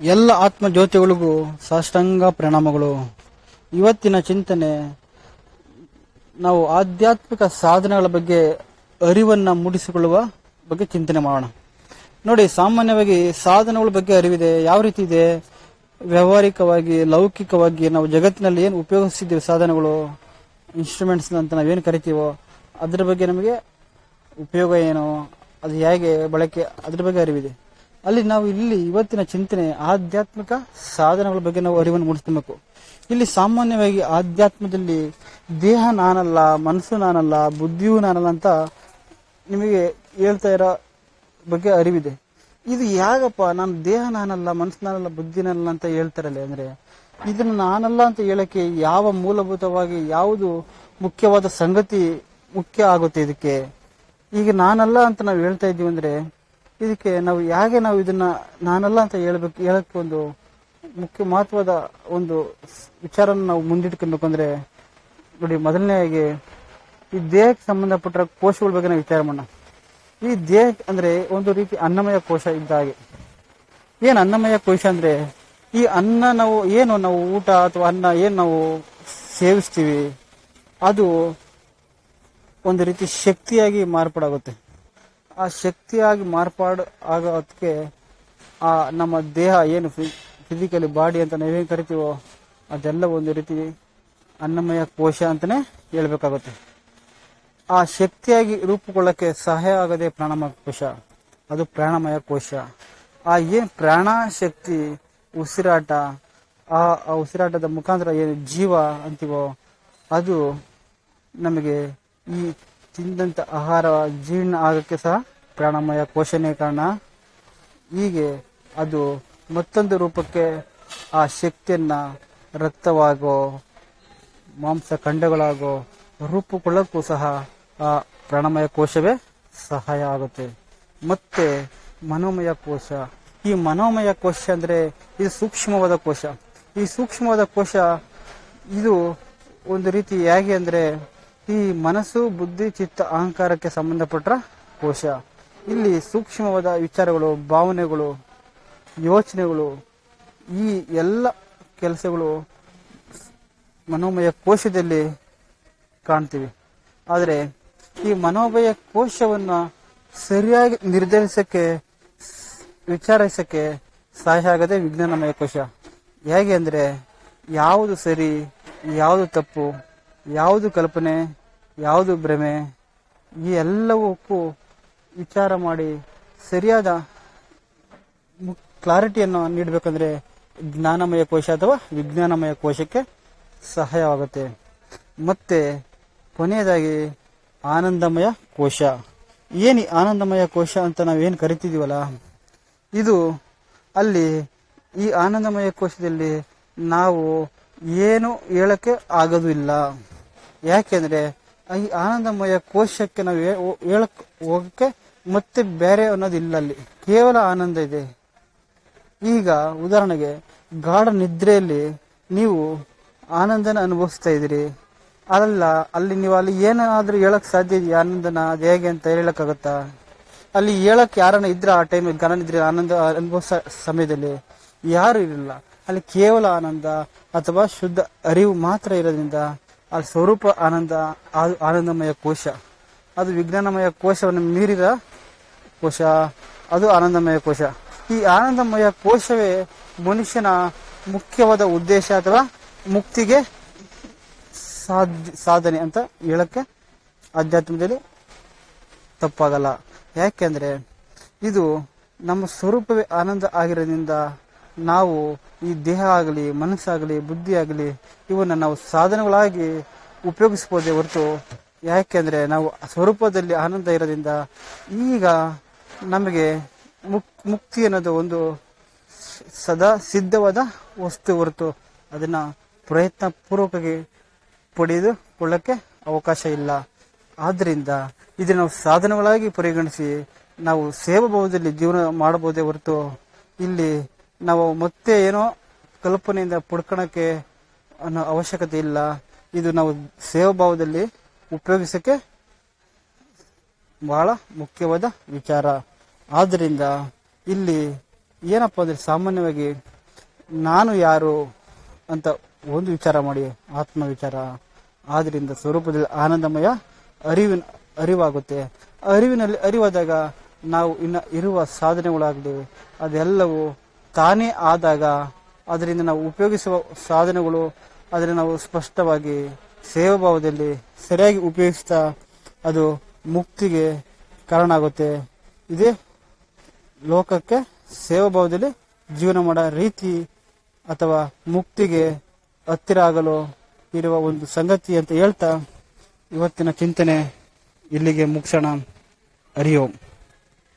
ಎಲ್ಲ ಆತ್ಮ ಜ್ಯೋತಿಗಳಿಗೂ ಸಾಷ್ಟಾಂಗ ಪ್ರಣಾಮಗಳು. ಇವತ್ತಿನ ಚಿಂತನೆ, ನಾವು ಆಧ್ಯಾತ್ಮಿಕ ಸಾಧನೆಗಳ ಬಗ್ಗೆ ಅರಿವನ್ನ ಮೂಡಿಸಿಕೊಳ್ಳುವ ಬಗ್ಗೆ ಚಿಂತನೆ ಮಾಡೋಣ. ನೋಡಿ, ಸಾಮಾನ್ಯವಾಗಿ ಸಾಧನೆಗಳ ಬಗ್ಗೆ ಅರಿವಿದೆ, ಯಾವ ರೀತಿ ಇದೆ? ವ್ಯಾವಹಾರಿಕವಾಗಿ, ಲೌಕಿಕವಾಗಿ ನಾವು ಜಗತ್ತಿನಲ್ಲಿ ಏನು ಉಪಯೋಗಿಸಿದ್ದೀವಿ ಸಾಧನಗಳು? ಇನ್ಸ್ಟ್ರೂಮೆಂಟ್ಸ್ ಅಂತ ನಾವೇನು ಕರಿತೀವೋ, ಅದ್ರ ಬಗ್ಗೆ ನಮಗೆ ಉಪಯೋಗ ಏನು? ಅದು ಹೇಗೆ ಬಳಕೆ, ಅದ್ರ ಬಗ್ಗೆ ಅರಿವಿದೆ. ಅಲ್ಲಿ ನಾವು ಇಲ್ಲಿ ಇವತ್ತಿನ ಚಿಂತನೆ ಆಧ್ಯಾತ್ಮಿಕ ಸಾಧನಗಳ ಬಗ್ಗೆ ನಾವು ಅರಿವನ್ನು ಮೂಡಿಸಬೇಕು. ಇಲ್ಲಿ ಸಾಮಾನ್ಯವಾಗಿ ಆಧ್ಯಾತ್ಮದಲ್ಲಿ ದೇಹ ನಾನಲ್ಲ, ಮನಸ್ಸು ನಾನಲ್ಲ, ಬುದ್ಧಿಯೂ ನಾನಲ್ಲ ಅಂತ ನಿಮಗೆ ಹೇಳ್ತಾ ಇರೋ ಬಗ್ಗೆ ಅರಿವಿದೆ. ಇದು ಯಾಗಪ್ಪ ನಾನು ದೇಹ ನಾನಲ್ಲ, ಮನಸ್ಸು ನಾನಲ್ಲ, ಬುದ್ಧಿ ನಾನಲ್ಲ ಅಂತ ಹೇಳ್ತಾರಲ್ಲ ಅಂದ್ರೆ ಇದನ್ನು ನಾನಲ್ಲ ಅಂತ ಹೇಳಕ್ಕೆ ಯಾವ ಮೂಲಭೂತವಾಗಿ ಯಾವುದು ಮುಖ್ಯವಾದ ಸಂಗತಿ ಮುಖ್ಯ ಆಗುತ್ತೆ ಇದಕ್ಕೆ? ಈಗ ನಾನಲ್ಲ ಅಂತ ನಾವು ಹೇಳ್ತಾ ಇದ್ದೀವಿ ಅಂದ್ರೆ ಇದಕ್ಕೆ ನಾವು ಹೇಗೆ ನಾವು ಇದನ್ನ ನಾನಲ್ಲ ಅಂತ ಹೇಳ್ಬೇಕು, ಹೇಳಕ್ಕೆ ಒಂದು ಮುಖ್ಯ ಮಹತ್ವದ ಒಂದು ವಿಚಾರನ ನಾವು ಮುಂದಿಟ್ಕೊಬೇಕು ಅಂದ್ರೆ ನೋಡಿ ಮೊದಲನೇ ಈ ದೇಹಕ್ಕೆ ಸಂಬಂಧಪಟ್ಟ ಕೋಶಗಳ ಬಗ್ಗೆ ನಾವು ವಿಚಾರ ಮಾಡೋಣ. ಈ ದೇಹ ಅಂದ್ರೆ ಒಂದು ರೀತಿ ಅನ್ನಮಯ ಕೋಶ ಇದ್ದ ಹಾಗೆ. ಏನ್ ಅನ್ನಮಯ ಕೋಶ ಅಂದ್ರೆ ಈ ಅನ್ನ ನಾವು ಏನು ನಾವು ಊಟ ಅಥವಾ ಅನ್ನ ಏನ್ ನಾವು ಸೇವಿಸ್ತೀವಿ, ಅದು ಒಂದು ರೀತಿ ಶಕ್ತಿಯಾಗಿ ಮಾರ್ಪಾಡಾಗುತ್ತೆ. ಆ ಶಕ್ತಿಯಾಗಿ ಮಾರ್ಪಾಡು ಆಗೋದಕ್ಕೆ ಆ ನಮ್ಮ ದೇಹ ಏನು ಫಿಸಿಕಲಿ ಬಾಡಿ ಅಂತ ನಾವೇನು ಕರಿತೀವೋ ಅದೆಲ್ಲ ಒಂದು ರೀತಿ ಅನ್ನಮಯ ಕೋಶ ಅಂತಾನೆ ಹೇಳ್ಬೇಕಾಗುತ್ತೆ. ಆ ಶಕ್ತಿಯಾಗಿ ರೂಪುಗೊಳ್ಳಕ್ಕೆ ಸಹಾಯ ಆಗದೆ ಪ್ರಾಣಮಯ ಕೋಶ. ಅದು ಪ್ರಾಣಮಯ ಕೋಶ. ಆ ಏನ್ ಪ್ರಾಣ ಶಕ್ತಿ ಉಸಿರಾಟ, ಆ ಆ ಉಸಿರಾಟದ ಮುಖಾಂತರ ಏನು ಜೀವ ಅಂತೀವೋ ಅದು ನಮಗೆ ಈ ತಿಂದಂತ ಆಹಾರ ಜೀರ್ಣ ಆಗಕ್ಕೆ ಸಹ ಪ್ರಾಣಮಯ ಪೋಷಣೆ ಕಾರಣ ಹೀಗೆ ಅದು ಮತ್ತೊಂದು ರೂಪಕ್ಕೆ ಆ ಶಕ್ತಿಯನ್ನ ರಕ್ತವಾಗೋ ಮಾಂಸ ಖಂಡಗಳಾಗೋ ರೂಪುಕೊಳ್ಳಕ್ಕೂ ಸಹ ಆ ಪ್ರಾಣಮಯ ಕೋಶವೇ ಸಹಾಯ ಆಗುತ್ತೆ. ಮತ್ತೆ ಮನೋಮಯ ಕೋಶ. ಈ ಮನೋಮಯ ಕೋಶ ಅಂದ್ರೆ ಇದು ಸೂಕ್ಷ್ಮವಾದ ಕೋಶ. ಈ ಸೂಕ್ಷ್ಮವಾದ ಕೋಶ ಇದು ಒಂದು ರೀತಿ ಹೇಗೆ ಅಂದ್ರೆ ಈ ಮನಸ್ಸು, ಬುದ್ಧಿ, ಚಿತ್ತ, ಅಹಂಕಾರಕ್ಕೆ ಸಂಬಂಧಪಟ್ಟ ಕೋಶ ಇಲ್ಲಿ ಸೂಕ್ಷ್ಮವಾದ ವಿಚಾರಗಳು, ಭಾವನೆಗಳು, ಯೋಚನೆಗಳು, ಈ ಎಲ್ಲ ಕೆಲಸಗಳು ಮನೋಮಯ ಕೋಶದಲ್ಲಿ ಕಾಣ್ತೀವಿ. ಆದರೆ ಈ ಮನೋಮಯ ಕೋಶವನ್ನು ಸರಿಯಾಗಿ ನಿರ್ಧರಿಸಕ್ಕೆ, ವಿಚಾರಿಸಕ್ಕೆ ಸಹಾಯ ಆಗದೆ ವಿಜ್ಞಾನಮಯ ಕೋಶ. ಹೇಗೆ ಅಂದರೆ, ಯಾವುದು ಸರಿ, ಯಾವುದು ತಪ್ಪು ಯಾವುದು ಕಲ್ಪನೆ, ಯಾವುದು ಭ್ರಮೆ, ಈ ಎಲ್ಲವಕ್ಕೂ ವಿಚಾರ ಮಾಡಿ ಸರಿಯಾದ ಕ್ಲಾರಿಟಿಯನ್ನು ನೀಡಬೇಕಂದ್ರೆ ಜ್ಞಾನಮಯ ಕೋಶ ಅಥವಾ ವಿಜ್ಞಾನಮಯ ಕೋಶಕ್ಕೆ ಸಹಾಯವಾಗುತ್ತೆ. ಮತ್ತೆ ಕೊನೆಯದಾಗಿ ಆನಂದಮಯ ಕೋಶ. ಏನು ಆನಂದಮಯ ಕೋಶ ಅಂತ ನಾವೇನು ಕರಿತಿದೀವಲ್ಲ, ಇದು ಅಲ್ಲಿ ಈ ಆನಂದಮಯ ಕೋಶದಲ್ಲಿ ನಾವು ಏನು ಹೇಳಕ್ಕೆ ಆಗೋದು ಇಲ್ಲ. ಯಾಕೆಂದ್ರೆ, ಈ ಆನಂದಮಯ ಕೋಶಕ್ಕೆ ನಾವು ಹೇಳಕ್ ಹೋಗಕ್ಕೆ ಮತ್ತೆ ಬೇರೆ ಅನ್ನೋದು ಇಲ್ಲ ಅಲ್ಲಿ ಕೇವಲ ಆನಂದ ಇದೆ. ಈಗ ಉದಾಹರಣೆಗೆ, ಗಾಢ ನಿದ್ರೆಯಲ್ಲಿ ನೀವು ಆನಂದನ ಅನುಭವಿಸ್ತಾ ಇದ್ದೀರಿ. ಅಲ್ಲ ಅಲ್ಲಿ ನೀವು ಅಲ್ಲಿ ಏನಾದ್ರೂ ಹೇಳಕ್ ಸಾಧ್ಯ ಇದೆಯಾ? ಆನಂದನ ಅದು ಹೇಗೆ ಅಂತ ಹೇಳಕ್ಕಾಗತ್ತಾ? ಅಲ್ಲಿ ಹೇಳಕ್ ಯಾರನ್ನ ಇದ್ರ ಆ ಟೈಮ್ ಗಾಢ ನಿದ್ರೆ ಆನಂದ ಅನುಭವಿಸೋ ಸಮಯದಲ್ಲಿ ಯಾರು ಇರಲಿಲ್ಲ. ಅಲ್ಲಿ ಕೇವಲ ಆನಂದ ಅಥವಾ ಶುದ್ಧ ಅರಿವು ಮಾತ್ರ ಇರೋದ್ರಿಂದ ಅಲ್ಲಿ ಸ್ವರೂಪ ಆನಂದ ಆನಂದಮಯ ಕೋಶ. ಅದು ವಿಜ್ಞಾನಮಯ ಕೋಶವನ್ನು ಮೀರಿದ ಕೋಶ. ಅದು ಆನಂದಮಯ ಕೋಶ. ಈ ಆನಂದಮಯ ಕೋಶವೇ ಮನುಷ್ಯನ ಮುಖ್ಯವಾದ ಉದ್ದೇಶ ಅಥವಾ ಮುಕ್ತಿಗೆ ಸಾಧನೆ ಅಂತ ಹೇಳಕ್ಕೆ ಆಧ್ಯಾತ್ಮದಲ್ಲಿ ತಪ್ಪಾಗಲ್ಲ. ಯಾಕೆಂದ್ರೆ ಇದು ನಮ್ಮ ಸ್ವರೂಪವೇ ಆನಂದ ಆಗಿರೋದ್ರಿಂದ ನಾವು ಈ ದೇಹ ಆಗಲಿ, ಮನಸ್ಸಾಗಲಿ ಬುದ್ಧಿ ಆಗಲಿ ಇವನ್ನ ನಾವು ಸಾಧನಗಳಾಗಿ ಉಪಯೋಗಿಸ್ಬೋದೇ ಹೊರತು ಯಾಕೆಂದ್ರೆ ನಾವು ಸ್ವರೂಪದಲ್ಲಿ ಆನಂದ ಇರೋದ್ರಿಂದ ಈಗ ನಮಗೆ ಮುಕ್, ಮುಕ್ತಿ ಅನ್ನೋದು ಒಂದು ಸದಾ ಸಿದ್ಧವಾದ ವಸ್ತು ಹೊರತು ಅದನ್ನ ಪ್ರಯತ್ನ ಪೂರ್ವಕವಾಗಿ ಪಡೆದುಕೊಳ್ಳೋಕ್ಕೆ ಅವಕಾಶ ಇಲ್ಲ. ಆದ್ದರಿಂದ ಇದನ್ನು ನಾವು ಸಾಧನಗಳಾಗಿ ಪರಿಗಣಿಸಿ ನಾವು ಸೇವಾಭಾವದಲ್ಲಿ ಜೀವನ ಮಾಡಬಹುದೇ ಹೊರತು ಇಲ್ಲಿ ನಾವು ಮತ್ತೆ ಏನೋ ಕಲ್ಪನೆಯಿಂದ ಪಡ್ಕೊಳಕ್ಕೆ ಅನ್ನೋ ಅವಶ್ಯಕತೆ ಇಲ್ಲ. ಇದು ನಾವು ಸೇವಾಭಾವದಲ್ಲಿ ಉಪಯೋಗಿಸಕ್ಕೆ ಬಹಳ ಮುಖ್ಯವಾದ ವಿಚಾರ. ಆದ್ದರಿಂದ ಇಲ್ಲಿ ಏನಪ್ಪ ಅಂದ್ರೆ ಸಾಮಾನ್ಯವಾಗಿ ನಾನು ಯಾರು ಅಂತ ಒಂದು ವಿಚಾರ ಮಾಡಿ ಆತ್ಮ ವಿಚಾರ ಆದ್ದರಿಂದ ಸ್ವರೂಪದಲ್ಲಿ ಆನಂದಮಯ ಅರಿವಿನ, ಅರಿವಾಗುತ್ತೆ. ಅರಿವಿನಲ್ಲಿ ಅರಿವಾದಾಗ ನಾವು ಇನ್ನು ಇರುವ ಸಾಧನೆಗಳಾಗಲಿ, ಅದೆಲ್ಲವೂ ತಾನೇ ಆದಾಗ ಅದರಿಂದ ನಾವು ಉಪಯೋಗಿಸುವ ಸಾಧನಗಳು, ಅದನ್ನು ನಾವು ಸ್ಪಷ್ಟವಾಗಿ ಸೇವಾಭಾವದಲ್ಲಿ ಸರಿಯಾಗಿ ಉಪಯೋಗಿಸ್ತಾ ಅದು ಮುಕ್ತಿಗೆ ಕಾರಣ ಆಗುತ್ತೆ ಇದೇ ಲೋಕಕ್ಕೆ ಸೇವಾಭಾವದಲ್ಲಿ ಜೀವನ ಮಾಡೋ ರೀತಿ ಅಥವಾ ಮುಕ್ತಿಗೆ ಹತ್ತಿರ ಆಗಲು ಇರುವ ಒಂದು ಸಂಗತಿ ಅಂತ ಹೇಳ್ತಾ ಇವತ್ತಿನ ಚಿಂತನೆ ಇಲ್ಲಿಗೆ ಮುಗಿಸೋಣ. ಓಂ.